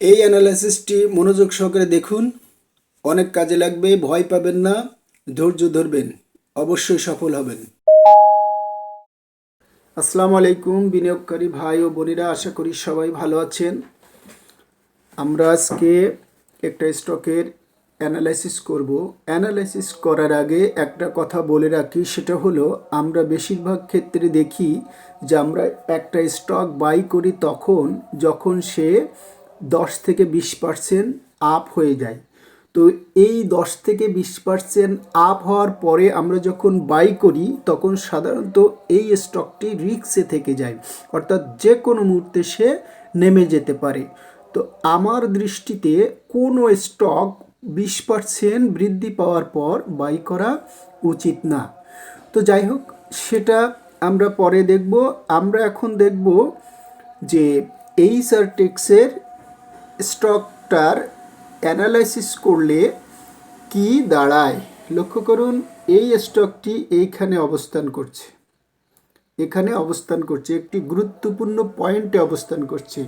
এই অ্যানালাইসিসটি মনোযোগ সহকারে দেখুন। অনেক কাজে লাগবে, ভয় পাবেন না, ধৈর্য ধরবেন, অবশ্যই সফল হবেন। আসসালামু আলাইকুম, বিনিয়োগকারী ভাই ও বোনেরা, আশা করি সবাই ভালো আছেন। আমরা আজকে একটা স্টকের অ্যানালাইসিস করব। অ্যানালাইসিস করার আগে একটা কথা বলে রাখি, সেটা হলো, আমরা বেশিরভাগ ক্ষেত্রে দেখি যে আমরা একটা স্টক বাই করি তখন, যখন সে দশ থেকে বিশ পার্সেন্ট আপ হয়ে যায়। তো এই দশ থেকে বিশ পার্সেন্ট আপ হওয়ার পরে আমরা যখন বাই করি, তখন সাধারণত এই স্টকটি রিক্সে থেকে যায়। অর্থাৎ যে কোনো মুহূর্তে সে নেমে যেতে পারে। তো আমার দৃষ্টিতে কোনো স্টক বিশ পার্সেন্ট বৃদ্ধি পাওয়ার পর বাই করা উচিত না। তো যাই হোক, সেটা আমরা পরে দেখব। আমরা এখন দেখব যে এই সারটেক্সের স্টকটার অ্যানালাইসিস করলে কি দাঁড়ায়? লক্ষ্য করুন, এই স্টকটি এইখানে অবস্থান করছে। এখানে অবস্থান করছে, একটি গুরুত্বপূর্ণ পয়েন্টে অবস্থান করছে।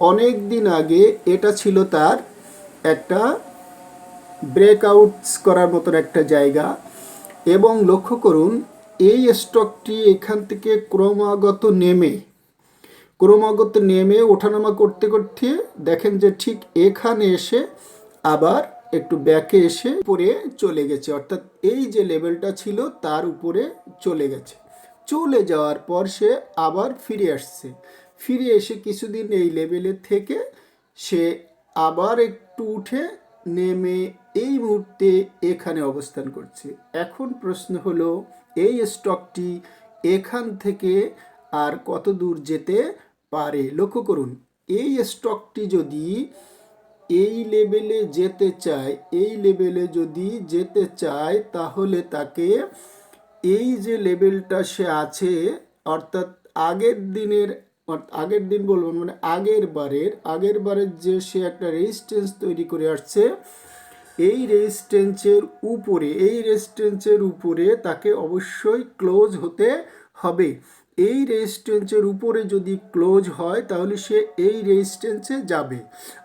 অনেক দিন আগে এটা ছিল তার একটা ব্রেকআউটস করার মতন একটা জায়গা এবং লক্ষ্য করুন, এই স্টকটি এখান থেকে ক্রমাগত নেমে ক্রমাগত নেমে ওঠানামা করতে করতে দেখেন যে ঠিক এখানে এসে আবার একটু ব্যাকে এসে উপরে চলে গেছে। অর্থাৎ এই যে লেভেলটা ছিল তার উপরে চলে গেছে। চলে যাওয়ার পর সে আবার ফিরে আসছে। ফিরে এসে কিছুদিন এই লেভেলে থেকে সে আবার একটু উঠে নেমে এই মুহূর্তে এখানে অবস্থান করছে। এখন প্রশ্ন হলো, এই স্টকটি এখান থেকে আর কত দূর যেতে পারে। লক্ষ্য করুন, এই স্টকটি যদি এই লেভেলে যেতে চায়, এই লেভেলে যদি যেতে চায়, তাহলে তাকে এই যে লেভেলটা সে আছে, অর্থাৎ আগের দিনের, আগের দিন বলব মানে আগের বারের আগের বারের যে সে একটা রেজিস্ট্যান্স তৈরি করে আসছে, এই রেজিস্ট্যান্সের উপরে, এই রেজিস্ট্যান্সের উপরে তাকে অবশ্যই ক্লোজ হতে হবে। এই রেজিস্ট্যান্সের উপরে যদি ক্লোজ হয়, তাহলে সে এই রেজিস্ট্যান্সে যাবে।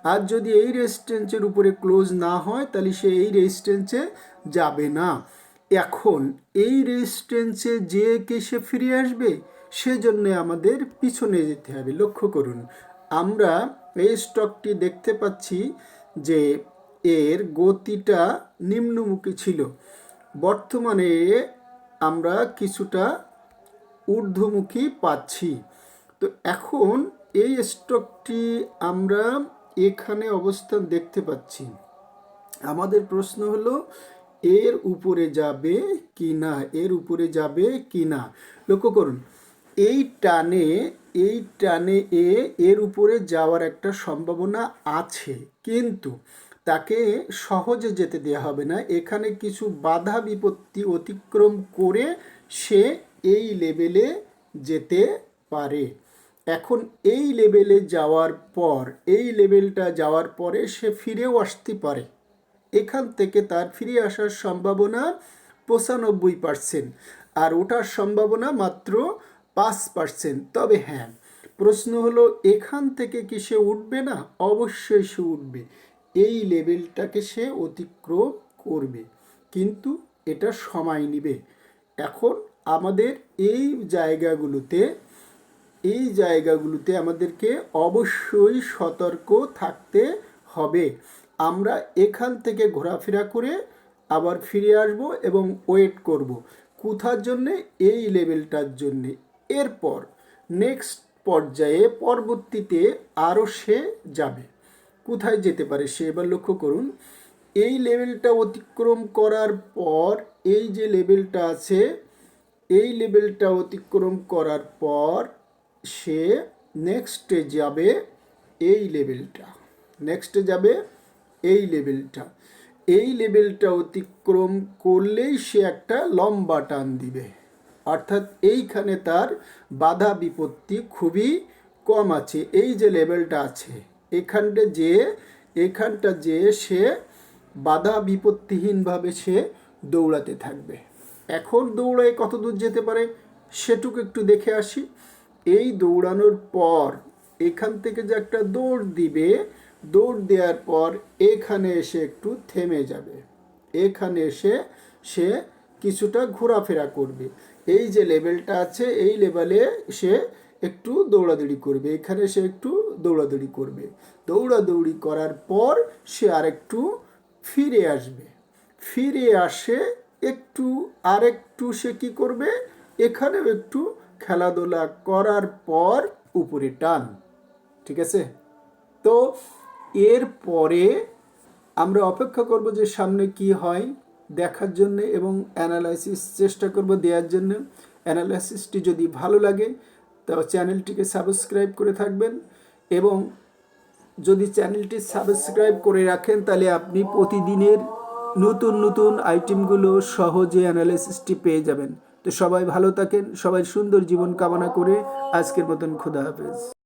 আর যদি এই রেজিস্ট্যান্সের উপরে ক্লোজ না হয়, তাহলে সে এই রেজিস্ট্যান্সে যাবে না। এখন, এই রেজিস্ট্যান্সে যে কে সে ফিরে আসবে, সেজন্য আমাদের পিছনে যেতে হবে। লক্ষ্য করুন, আমরা এই স্টকটি দেখতে পাচ্ছি যে এর গতিটা নিম্নমুখী ছিল। বর্তমানে আমরা কিছুটা ঊর্ধ্বমুখী পাচ্ছি। তো এখন এই স্টকটি আমরা এখানে অবস্থান দেখতে পাচ্ছি। আমাদের প্রশ্ন হলো, এর উপরে যাবে কি না এর উপরে যাবে কি না লক্ষ্য করুন, এই টানে এই টানে এ, এর উপরে যাওয়ার একটা সম্ভাবনা আছে। কিন্তু তাকে সহজে যেতে দেওয়া হবে না। এখানে কিছু বাধা বিপত্তি অতিক্রম করে সে এই লেভেলে যেতে পারে। এখন এই লেভেলে যাওয়ার পর, এই লেভেলটা যাওয়ার পরে সে ফিরেও আসতে পারে। এখান থেকে তার ফিরে আসার সম্ভাবনা পঁচানব্বই পার্সেন্ট আর ওঠার সম্ভাবনা মাত্র পাঁচ পার্সেন্ট তবে হ্যাঁ প্রশ্ন হলো, এখান থেকে কি সে উঠবে না? অবশ্যই সে উঠবে। এই লেভেলটাকে সে অতিক্রম করবে। কিন্তু এটা সময় নেবে। এখন আমাদের এই জায়গাগুলোতে এই জায়গাগুলোতে আমাদেরকে অবশ্যই সতর্ক থাকতে হবে। আমরা এখান থেকে ঘোরাফেরা করে আবার ফিরে আসব এবং ওয়েট করব। কোথার জন্যে? এই লেভেলটার জন্যে। এরপর নেক্সট পর্যায়ে, পরবর্তীতে আরও সে যাবে। কোথায় যেতে পারে সে এবার লক্ষ্য করুন। এই লেভেলটা অতিক্রম করার পর এই যে লেভেলটা আছে এই লেভেলটা অতিক্রম করার পর সে নেক্সটে যাবে এই লেভেলটা। নেক্সটে যাবে এই লেভেলটা। এই লেভেলটা অতিক্রম করলেই সে একটা লম্বা টান দিবে। অর্থাৎ এইখানে তার বাধা বিপত্তি খুবই কম আছে। এই যে লেভেলটা আছে, এখানটা যে এখানটা যে সে বাধা বিপত্তিহীনভাবে সে দৌড়াতে থাকবে। এখন দৌড়ায় কত দূর যেতে পারে সেটুকু একটু দেখে আসি। এই দৌড়ানোর পর এখান থেকে যে একটা দৌড় দিবে, দৌড় দেওয়ার পর এখানে এসে একটু থেমে যাবে। এখানে এসে সে কিছুটা ঘোরাফেরা করবে। এই যে লেভেলটা আছে, এই লেভেলে সে একটু দৌড়াদৌড়ি করবে। এখানে সে একটু দৌড়াদৌড়ি করবে। দৌড়াদৌড়ি করার পর সে আরেকটু ফিরে আসবে। ফিরে আসে একটু আরেকটু সে কি করবে? এখানেও একটু খেলাধুলা করার পর উপরে টান। ঠিক আছে? তো এর পরে আমরা অপেক্ষা করব যে সামনে কি হয় দেখার জন্য এবং অ্যানালাইসিস চেষ্টা করব দেওয়ার জন্য। অ্যানালাইসিসটি যদি ভালো লাগে তো চ্যানেলটিকে সাবস্ক্রাইব করে থাকবেন এবং যদি চ্যানেলটি সাবস্ক্রাইব করে রাখেন, তাহলে আপনি প্রতিদিনের নতুন নতুন আইটেমগুলো সহজে অ্যানালাইসিসটি পেয়ে যাবেন। তো সবাই ভালো থাকেন, সবাই সুন্দর জীবন কামনা করে আজকের মতন খুদা হাফেজ।